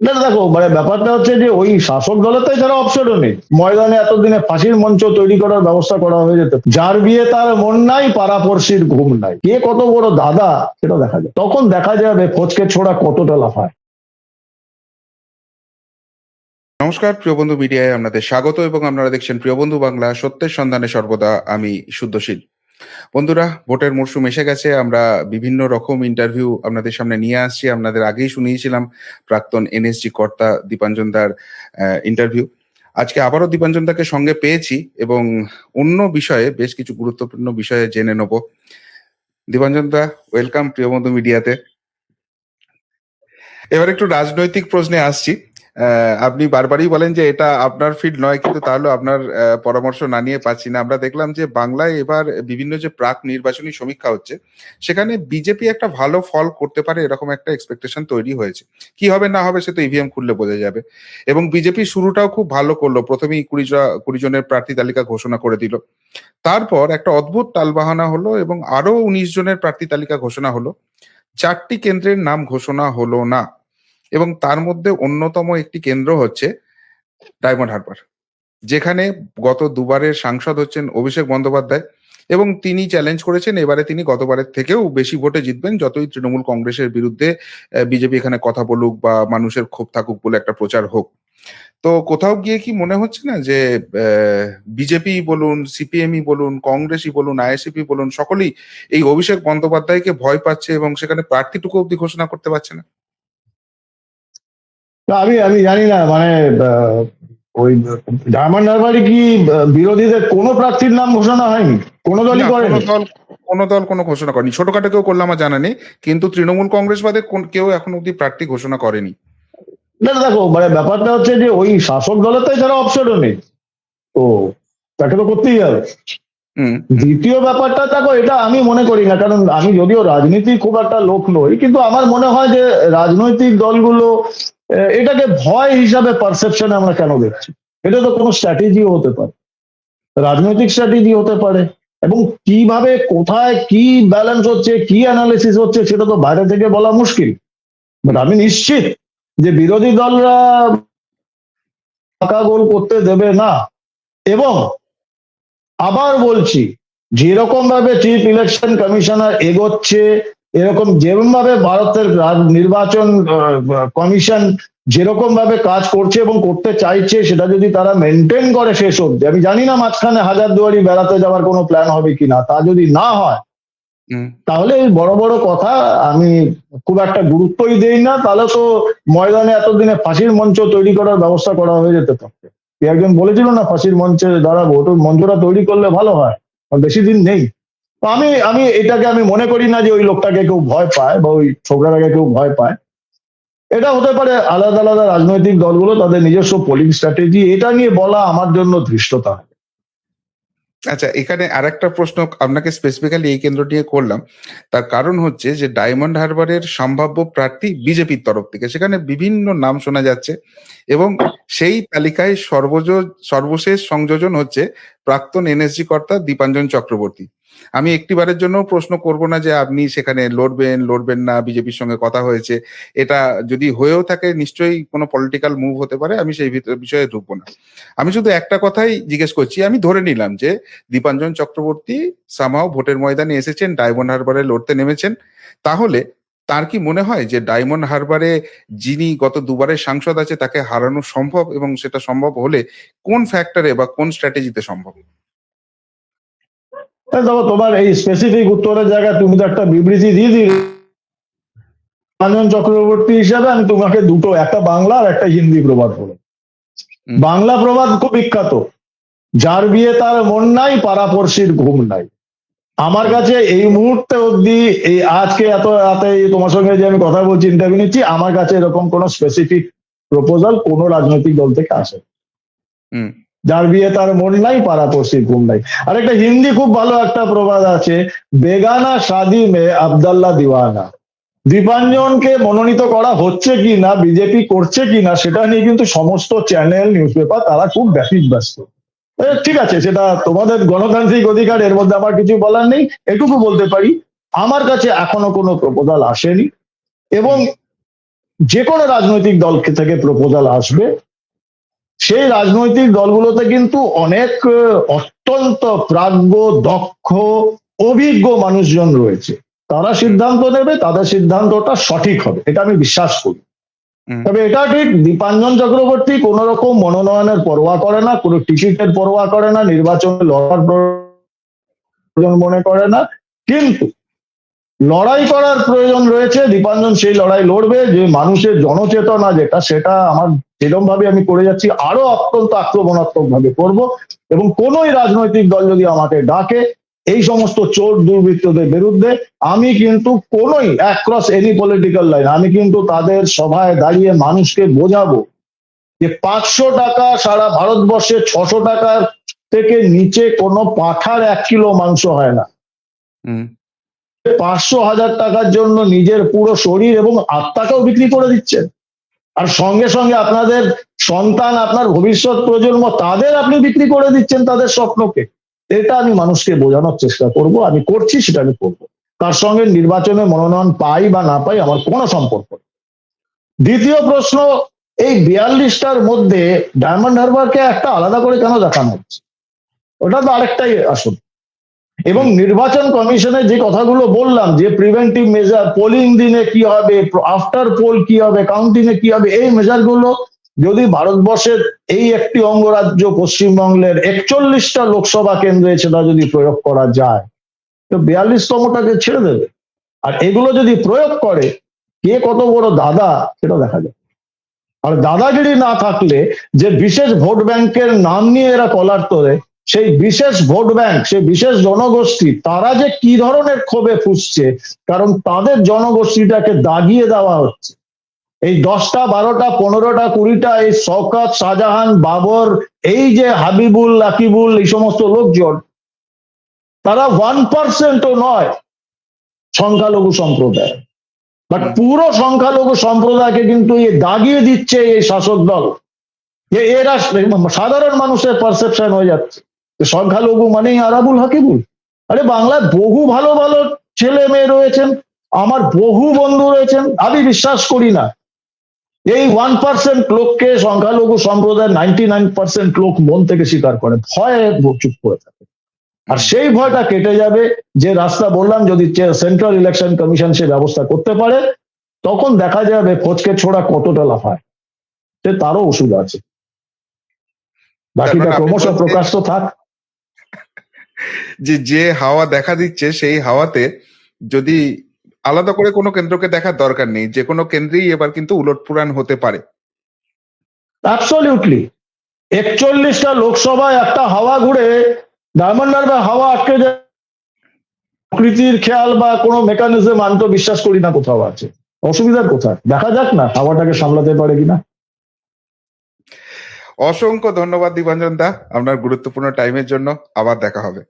না দেখো মানে ব্যাপারটা হচ্ছে যে ওই শাসক দলের তো এছাড়া অপশনও নেই। ময়দানে এতদিনে ফাঁসির মঞ্চ তৈরি করার ব্যবস্থা করা হয়ে যেত। যার বিয়ে তার মন নাই, পাড়াপড়শির ঘুম নাই। কে কত বড় দাদা, সেটা দেখা যায়। তখন দেখা যাবে ফচকে ছোড়া কতটা লাফায়। নমস্কার, প্রিয় বন্ধু মিডিয়ায় আপনাদের স্বাগত এবং আপনারা দেখছেন প্রিয় বন্ধু বাংলা সত্যের সন্ধানে সর্বদা। আমি শুদ্ধশীল। বন্ধুরা, ভোটের মরশুম এসে গেছে। আমরা বিভিন্ন রকম ইন্টারভিউ আপনাদের সামনে নিয়ে আসছি। আপনাদের আগেই শুনিয়েছিলাম প্রাক্তন এনএসজি কর্তা দীপাঞ্জন দার ইন্টারভিউ আজকে আবারও দীপাঞ্জন দাকে সঙ্গে পেয়েছি এবং অন্য বিষয়ে, বেশ কিছু গুরুত্বপূর্ণ বিষয়ে জেনে নেব। দীপাঞ্জন দা ওয়েলকাম প্রিয় বন্ধু মিডিয়াতে। এবার একটু রাজনৈতিক প্রশ্নে আসছি। আপনি বারবারই বলেন যে এটা আপনার ফিল্ড নয়, কিন্তু তাহলে আপনার পরামর্শ না নিয়ে পাচ্ছি না। আমরা দেখলাম যে বাংলায় এবার বিভিন্ন যে প্রাক নির্বাচনী সমীক্ষা হচ্ছে, সেখানে বিজেপি একটা ভালো ফল করতে পারে এরকম একটা এক্সপেকটেশন তৈরি হয়েছে। কি হবে না হবে সে তো ইভিএম খুললে বোঝা যাবে। এবং বিজেপি শুরুটাও খুব ভালো করল। প্রথমেই কুড়ি কুড়ি জনের প্রার্থী তালিকা ঘোষণা করে দিল। তারপর একটা অদ্ভুত টালবাহানা হলো এবং আরও উনিশ জনের প্রার্থী তালিকা ঘোষণা হলো। চারটি কেন্দ্রের নাম ঘোষণা হলো না। এবং তার মধ্যে অন্যতম একটি কেন্দ্র হচ্ছে ডায়মন্ড হারবার যেখানে গত দুবারের সাংসদ হচ্ছেন অভিষেক বন্দ্যোপাধ্যায় এবং তিনি চ্যালেঞ্জ করেছেন এবারে তিনি গতবারের থেকেও বেশি ভোটে জিতবেন যতই তৃণমূল কংগ্রেসের বিরুদ্ধে বিজেপি এখানে কথা বলুক বা মানুষের ক্ষোভ থাকুক বলে একটা প্রচার হোক। তো কোথাও গিয়ে কি মনে হচ্ছে না যে বিজেপি বলুন সিপিএমই বলুন কংগ্রেসই বলুন আইএসিপি বলুন সকলেই এই অভিষেক বন্দ্যোপাধ্যায়কে ভয় পাচ্ছে এবং সেখানে প্রার্থীটুকু অব্দি ঘোষণা করতে পারছে না না, আমি আমি জানি না মানে ওই ডায়মন্ড হারবারে কি বিরোধীদের কোনো প্রার্থীর নাম ঘোষণা হয়নি? কোনো দলই না, করেনি? কোনো দল কোনো দল কোনো ঘোষণা করেনি। ছোটখাটো কেউ করলে আমার জানা নেই কিন্তু তৃণমূল কংগ্রেস বাদে কোন- কেউ এখন অব্দি প্রার্থী ঘোষণা করেনি। না দেখো মানে ব্যাপারটা হচ্ছে যে ওই শাসক দলের তো এছাড়া অপশনও নেই তো তাকে তো করতেই হবে। দ্বিতীয় ব্যাপারটা দেখো এটা আমি মনে করি না কারণ আমি যদিও রাজনীতি খুব একটা লোক নই কিন্তু আমার মনে হয় যে রাজনৈতিক দলগুলো এটাকে ভয় হিসাবে পারসেপশনে আমরা কেন দেখছি? এটা তো কোনো স্ট্র্যাটেজিও হতে পারে। রাজনৈতিক স্ট্র্যাটেজি হতে পারে। এবং কীভাবে, কোথায়, কি ব্যালেন্স হচ্ছে, কি অ্যানালিসিস হচ্ছে, সেটা তো বাইরে থেকে বলা মুশকিল। বাট আমি নিশ্চিত যে বিরোধী দলরা পাকা গোল করতে দেবে না। এবং আবার বলছি যেরকম ভাবে চিফ ইলেকশন কমিশনার এগোচ্ছে এরকম যেরকম ভাবে ভারতের নির্বাচন কমিশন যেরকম ভাবে কাজ করছে এবং করতে চাইছে সেটা যদি তারা মেনটেন করে শেষ অব্দি আমি জানি না মাঝখানে হাজার দুয়ারি বেড়াতে যাওয়ার কোনো প্ল্যান হবে কিনা তা যদি না হয় তাহলে এই বড় বড় কথা আমি খুব একটা গুরুত্বই দেই না তাহলে তো ময়দানে এতদিনে ফাঁসির মঞ্চ তৈরি করার ব্যবস্থা করা হয়ে যেতে পারত একজন বলেছিল না ফাঁসির মঞ্চে দাঁড়াবো ওটা মঞ্চটা তৈরি করলে ভালো হয় আর বেশি দিন নেই। আমি আমি এটাকে আমি মনে করি না যে ওই লোকটাকে কেউ ভয় পায় বা ওই ছোকরাটাকে কেউ ভয় পায়। এটা হতে পারে আলাদা আলাদা রাজনৈতিক দলগুলো, তাদের নিজস্ব পোলিং স্ট্র্যাটেজি এটা নিয়ে বলা আমার জন্য ধৃষ্টতা। আচ্ছা এখানে আর একটা প্রশ্ন আপনাকে স্পেসিফিক্যালি এই কেন্দ্র নিয়ে করলাম। তার কারণ হচ্ছে যে ডায়মন্ড হারবারের সম্ভাব্য প্রার্থী বিজেপির তরফ থেকে, সেখানে বিভিন্ন নাম শোনা যাচ্ছে এবং সেই তালিকায় সর্বজ, সর্বশেষ সংযোজন হচ্ছে প্রাক্তন এনএসজি কর্তা দীপাঞ্জন চক্রবর্তী। আমি একটিবারের জন্য প্রশ্ন করব না যে আপনি সেখানে লড়বেন লড়বেন না, বিজেপির সঙ্গে কথা হয়েছে। এটা যদি হয়েও থাকে, নিশ্চয়ই কোনো পলিটিক্যাল মুভ হতে পারে, আমি সেই বিষয়ে ঢুকবো না। আমি শুধু একটা কথাই জিজ্ঞেস করছি, আমি ধরে নিলাম যে দীপাঞ্জন চক্রবর্তী সামাও ভোটের ময়দানে এসেছেন ডায়মন্ড হারবারে লড়তে নেমেছেন। তাহলে তার কি মনে হয় যে ডায়মন্ড হারবারে যিনি গত দুবারের সাংসদ আছে, তাকে হারানো সম্ভব এবং সেটা সম্ভব হলে কোন ফ্যাক্টরে বা কোন স্ট্র্যাটেজিতে সম্ভব? দেখো তোমার এই স্পেসিফিক উত্তরের জায়গায় তুমি তো একটা বিবৃতি দিয়ে দিলে। রঞ্জন চক্রবর্তী হিসাবে আমি তোমাকে দুটো একটা বাংলা আর একটা হিন্দি প্রবাদ বলে বাংলা প্রবাদ খুব বিখ্যাত। যার বিয়ে তার মন নাই পাড়াপড়শির ঘুম নাই। আমার কাছে এই মুহূর্তে অব্দি এই আজকে এত রাতে তোমার সঙ্গে যে আমি কথা বলছি ইন্টারভিউ নিচ্ছি আমার কাছে এরকম কোনো স্পেসিফিক প্রপোজাল কোনো রাজনৈতিক দল থেকে আসে যার বিয়ে তার মন নাই পাড়া পাড়াপড়শির ঘুম নাই। আর একটা হিন্দি খুব ভালো একটা প্রবাদ আছে, বেগানা শাদি মে আবদাল্লা দিওয়ানা। দীপাঞ্জনকে মনোনীত করা হচ্ছে কি না, বিজেপি করছে কি না, সেটা নিয়ে কিন্তু সমস্ত চ্যানেল নিউজ পেপার তারা খুব ব্যাপক ব্যস্ত। ঠিক আছে, সেটা তোমাদের গণতান্ত্রিক অধিকার, এর মধ্যে আমার কিছু বলার নেই, এটুকু বলতে পারি। আমার কাছে এখনও কোনো প্রপোজাল আসেনি, এবং যে কোনো রাজনৈতিক দল থেকে প্রপোজাল আসবে। সেই রাজনৈতিক দলগুলোতে কিন্তু অনেক অত্যন্ত প্রাজ্ঞ দক্ষ অভিজ্ঞ মানুষজন রয়েছে। তারা সিদ্ধান্ত নেবে তাদের সিদ্ধান্তটা সঠিক হবে এটা আমি বিশ্বাস করি। তবে এটা ঠিক দীপাঞ্জন চক্রবর্তী কোন রকম মনোনয়নের পরোয়া করে না কোনো টিকিটের পরোয়া করে না নির্বাচনে লড়ার প্রয়োজন মনে করে না। কিন্তু লড়াই করার প্রয়োজন রয়েছে দীপাঞ্জন সেই লড়াই লড়বে যে মানুষের জনচেতনা যেটা সেটা আমার যেরকম ভাবে আমি করে যাচ্ছি আরও অত্যন্ত আক্রমণাত্মক ভাবে করব এবং কোনোই রাজনৈতিক দল যদি আমাকে ডাকে এই সমস্ত চোর দুর্বৃত্তদের বিরুদ্ধে আমি কিন্তু কোনোই অ্যাক্রস এনি পলিটিক্যাল লাইন আমি কিন্তু তাদের সভায় দাঁড়িয়ে মানুষকে বোঝাবো যে পাঁচশো টাকা সারা ভারতবর্ষে ছশো টাকার থেকে নিচে কোনো পাঠার এক কিলো মাংস হয় না। হুম। পাঁচশো হাজার টাকার জন্য নিজের পুরো শরীর এবং আত্মাকেও বিক্রি করে দিচ্ছেন। আর সঙ্গে সঙ্গে আপনাদের সন্তান, আপনার ভবিষ্যৎ প্রজন্ম, তাদের আপনি বিক্রি করে দিচ্ছেন তাদের স্বপ্নকে। এটা আমি মানুষকে বোঝানোর চেষ্টা করব, আমি করছি সেটা আমি করব। তার সঙ্গে নির্বাচনে মনোনয়ন পাই বা না পাই আমার কোনো সম্পর্ক। দ্বিতীয় প্রশ্ন, এই বিয়াল্লিশটার মধ্যে ডায়মন্ড হারবারকে একটা আলাদা করে কেন দেখানো হচ্ছে? ওটা তো আরেকটাই আসুন এবং নির্বাচন কমিশনের যে কথাগুলো বললাম যে প্রিভেন্টিভ মেজার পোলিং দিনে কি হবে আফটার পোল কি হবে কাউন্টিং এ কি হবে এই মেজারগুলো যদি ভারতবর্ষের এই একটি অঙ্গরাজ্য পশ্চিমবঙ্গের একচল্লিশটা লোকসভা কেন্দ্রে সেটা যদি প্রয়োগ করা যায় তো বিয়াল্লিশতমটাকে ছেড়ে দেবে। আর এগুলো যদি প্রয়োগ করে কে কত বড় দাদা সেটা দেখা যায় আর দাদাগিরি না থাকলে যে বিশেষ ভোট ব্যাংকের নাম নিয়ে এরা কলার তোলে সেই বিশেষ ভোট ব্যাংক সেই বিশেষ জনগোষ্ঠী তারা যে কি ধরনের ক্ষোভে ফুসছে কারণ তাদের জনগোষ্ঠীটাকে দাগিয়ে দেওয়া হচ্ছে। এই দশটা বারোটা পনেরোটা কুড়িটা এই শওকত শাহজাহান বাবর এই যে হাবিবুল লাকিবুল এই সমস্ত লোকজন তারা ওয়ান পার্সেন্টও নয় সংখ্যালঘু সম্প্রদায়। বাট পুরো সংখ্যালঘু সম্প্রদায়কে কিন্তু এ দাগিয়ে দিচ্ছে এই শাসক দল। যে এরা সাধারণ মানুষের পারসেপশন হয়ে যাচ্ছে। সংখ্যালঘু মানেই আরাবুল হাকিবুল আরে বাংলায় বহু ভালো ভালো ছেলে মেয়ে রয়েছেন আমার বহু বন্ধু রয়েছেন আমি বিশ্বাস করি না। এই ওয়ান পার্সেন্ট লোককে সংখ্যালঘু সম্প্রদায়ের নাইনটি নাইন পার্সেন্ট লোক মন থেকে স্বীকার করে ভয়ে চুপ করে থাকে। আর সেই ভয়টা কেটে যাবে যে রাস্তা বললাম যদি সেন্ট্রাল ইলেকশন কমিশন সে ব্যবস্থা করতে পারে তখন দেখা যাবে ফচকে ছোড়া কতটা লাফায়। সে তারও ওষুধ আছে। বাকিটা ক্রমশ প্রকাশ তো থাক। যে যে হাওয়া দেখা দিচ্ছে, সেই হাওয়াতে যদি আলাদা করে কোনো কেন্দ্রকে দেখার দরকার নেই, যে কোনো কেন্দ্রেই এবার কিন্তু উলটপুরাণ হতে পারে। অ্যাবসলিউটলি একচল্লিশটা লোকসভায় একটা হাওয়া ঘুরে ডায়মন্ড হারবার হাওয়া আটকে যায়। প্রকৃতির খেয়াল বা কোনো মেকানিজম আমি তো বিশ্বাস করি না কোথাও আছে। অসুবিধার কোথায়? দেখা যাক না, হাওয়াটাকে সামলাতে পারে কিনা। অসংখ্য ধন্যবাদ দীপাঞ্জন দা আপনার গুরুত্বপূর্ণ টাইমের জন্য। আবার দেখা হবে।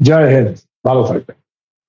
জয় হিন্দ। ভালো থাকবে